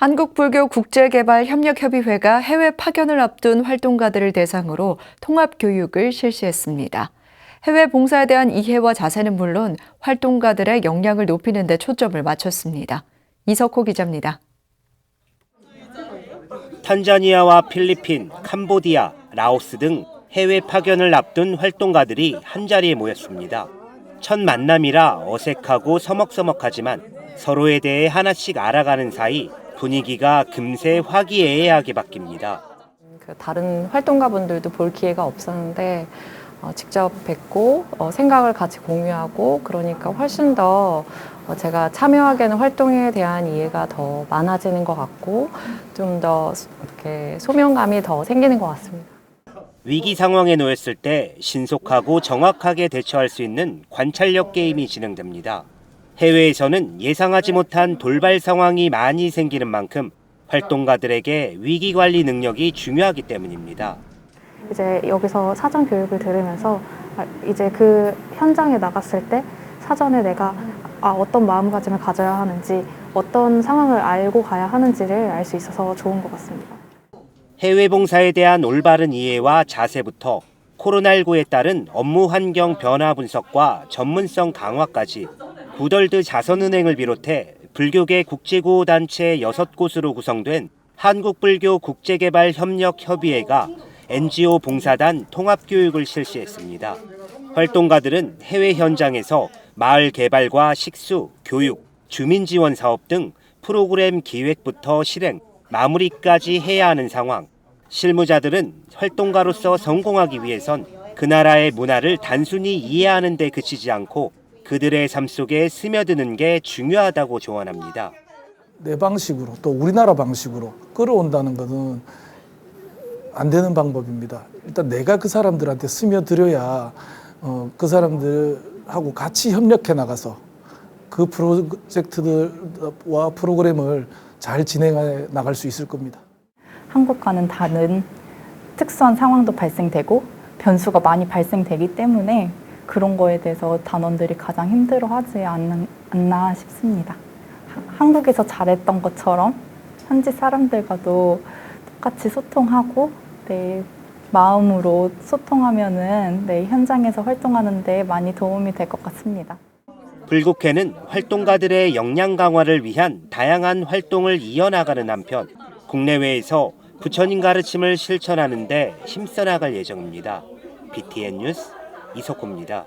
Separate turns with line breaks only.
한국불교국제개발협력협의회가 해외 파견을 앞둔 활동가들을 대상으로 통합교육을 실시했습니다. 해외 봉사에 대한 이해와 자세는 물론 활동가들의 역량을 높이는 데 초점을 맞췄습니다. 이석호 기자입니다.
탄자니아와 필리핀, 캄보디아, 라오스 등 해외 파견을 앞둔 활동가들이 한자리에 모였습니다. 첫 만남이라 어색하고 서먹서먹하지만 서로에 대해 하나씩 알아가는 사이 분위기가 금세 화기애애하게 바뀝니다.
그 다른 활동가분들도 볼 기회가 없었는데 어, 직접 뵙고 어, 생각을 같이 공유하고 그러니까 훨씬 더 어, 제가 참여하게 는 활동에 대한 이해가 더 많아지는 것 같고 좀 더 이렇게 소명감이 더 생기는 것 같습니다.
위기 상황에 놓였을 때 신속하고 정확하게 대처할 수 있는 관찰력 게임이 진행됩니다. 해외에서는 예상하지 못한 돌발 상황이 많이 생기는 만큼 활동가들에게 위기 관리 능력이 중요하기 때문입니다.
이제 여기서 사전 교육을 들으면서 아, 이제 그 현장에 나갔을 때 사전에 내가 아, 어떤 마음가짐을 가져야 하는지 어떤 상황을 알고 가야 하는지를 알 수 있어서 좋은 것 같습니다.
해외 봉사에 대한 올바른 이해와 자세부터 코로나19에 따른 업무 환경 변화 분석과 전문성 강화까지 구덜드 자선은행을 비롯해 불교계 국제구호 단체 6곳으로 구성된 한국불교 국제개발협력협의회가 NGO 봉사단 통합교육을 실시했습니다. 활동가들은 해외 현장에서 마을 개발과 식수, 교육, 주민 지원 사업 등 프로그램 기획부터 실행, 마무리까지 해야 하는 상황. 실무자들은 활동가로서 성공하기 위해선 그 나라의 문화를 단순히 이해하는 데 그치지 않고 그들의 삶 속에 스며드는 게 중요하다고 조언합니다.
내 방식으로 또 우리나라 방식으로 끌어온다는 것은 안 되는 방법입니다. 일단 내가 그 사람들한테 스며들어야 어, 그 사람들하고 같이 협력해 나가서 그 프로젝트들과 프로그램을 잘 진행해 나갈 수 있을 겁니다.
한국과는 다른 특수한 상황도 발생되고 변수가 많이 발생되기 때문에 그런 거에 대해서 단원들이 가장 힘들어하지 않나 싶습니다. 하- 한국에서 잘했던 것처럼 현지 사람들과도 똑같이 소통하고 네, 마음으로 소통하면은 네, 현장에서 활동하는데 많이 도움이 될 것 같습니다.
불국회는 활동가들의 역량 강화를 위한 다양한 활동을 이어나가는 한편 국내외에서 부처님 가르침을 실천하는 데 힘써 나갈 예정입니다. BTN 뉴스 이석호입니다.